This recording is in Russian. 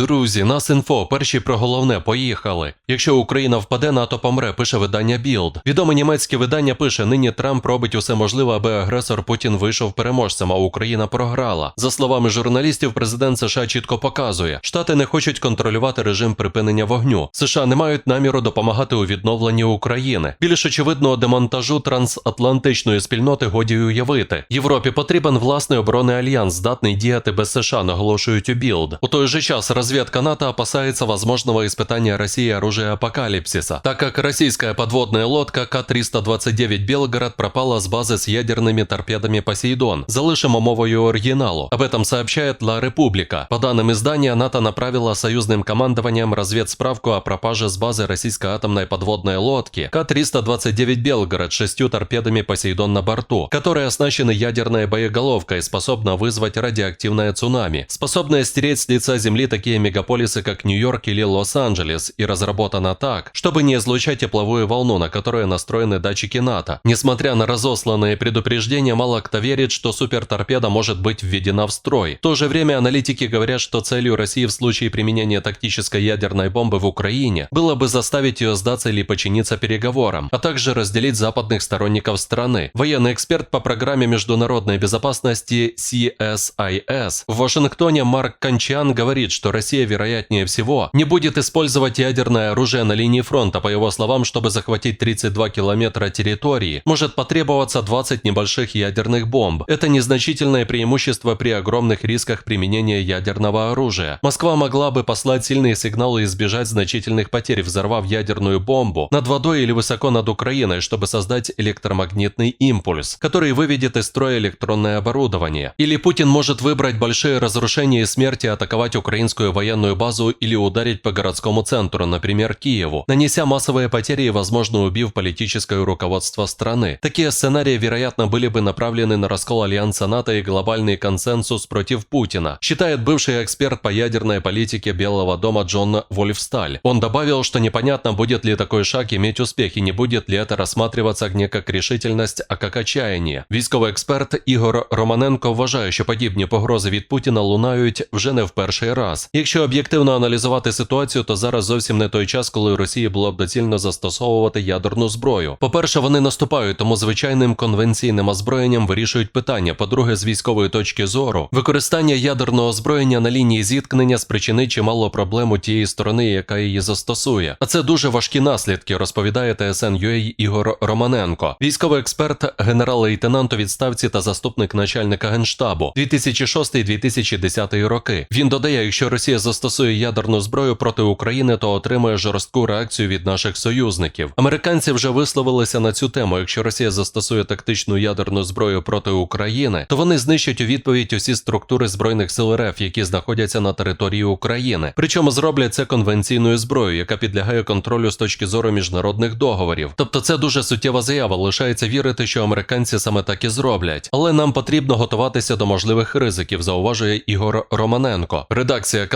Друзі, нас інфо, перші про головне, поїхали. Якщо Україна впаде, НАТО помре, пише видання Білд. Відоме німецьке видання пише: нині Трамп робить усе можливе, аби агресор Путін вийшов переможцем, а Україна програла. За словами журналістів, президент США чітко показує, штати не хочуть контролювати режим припинення вогню. США не мають наміру допомагати у відновленні України. Більш очевидного демонтажу трансатлантичної спільноти годі уявити. Європі потрібен власний оборонний альянс, здатний діяти без США, наголошують у Білд. У той же час разведка НАТО опасается возможного испытания России оружия апокалипсиса, так как российская подводная лодка К-329 Белгород пропала с базы с ядерными торпедами «Посейдон». Залишимо мовою оригиналу. Об этом сообщает Ла Република. По данным издания, НАТО направила союзным командованием разведсправку о пропаже с базы российской атомной подводной лодки К-329 Белгород с шестью торпедами «Посейдон» на борту, которые оснащены ядерной боеголовкой способна вызвать радиоактивное цунами, способное стереть с лица Земли такие мегаполисы, как Нью-Йорк или Лос-Анджелес, и разработана так, чтобы не излучать тепловую волну, на которую настроены датчики НАТО. Несмотря на разосланные предупреждения, мало кто верит, что суперторпеда может быть введена в строй. В то же время аналитики говорят, что целью России в случае применения тактической ядерной бомбы в Украине было бы заставить ее сдаться или подчиниться переговорам, а также разделить западных сторонников страны. Военный эксперт по программе международной безопасности CSIS в Вашингтоне Марк Кончан говорит, что Россия, вероятнее всего, не будет использовать ядерное оружие на линии фронта. По его словам, чтобы захватить 32 километра территории, может потребоваться 20 небольших ядерных бомб. Это незначительное преимущество при огромных рисках применения ядерного оружия. Москва могла бы послать сильные сигналы и избежать значительных потерь, взорвав ядерную бомбу над водой или высоко над Украиной, чтобы создать электромагнитный импульс, который выведет из строя электронное оборудование. Или Путин может выбрать большие разрушения и смерти атаковать украинскую военную базу или ударить по городскому центру, например, Киеву, нанеся массовые потери и, возможно, убив политическое руководство страны. Такие сценарии, вероятно, были бы направлены на раскол Альянса НАТО и глобальный консенсус против Путина, считает бывший эксперт по ядерной политике Белого дома Джон Вольфсталь. Он добавил, что непонятно, будет ли такой шаг иметь успех и не будет ли это рассматриваться не как решительность, а как отчаяние. Військовий експерт Ігор Романенко вважає, що подібні погрози від Путіна лунають вже не в перший раз. Якщо об'єктивно аналізувати ситуацію, то зараз зовсім не той час, коли Росії було б доцільно застосовувати ядерну зброю. По-перше, вони наступають, тому звичайним конвенційним озброєнням вирішують питання. По-друге, з військової точки зору, використання ядерного озброєння на лінії зіткнення спричинить чимало проблем у тієї сторони, яка її застосує. А це дуже важкі наслідки, розповідає ТСН.UA Ігор Романенко, військовий експерт, генерал-лейтенант у відставці та заступник начальника генштабу 2006-2010 роки. Він додає, якщо Росія застосує ядерну зброю проти України, то отримає жорстку реакцію від наших союзників. Американці вже висловилися на цю тему. Якщо Росія застосує тактичну ядерну зброю проти України, то вони знищать у відповідь усі структури збройних сил РФ, які знаходяться на території України. Причому зроблять це конвенційною зброєю, яка підлягає контролю з точки зору міжнародних договорів. Тобто це дуже суттєва заява. Лишається вірити, що американці саме так і зроблять. Але нам потрібно готуватися до можливих ризиків, зауважує Ігор Романенко. Редакція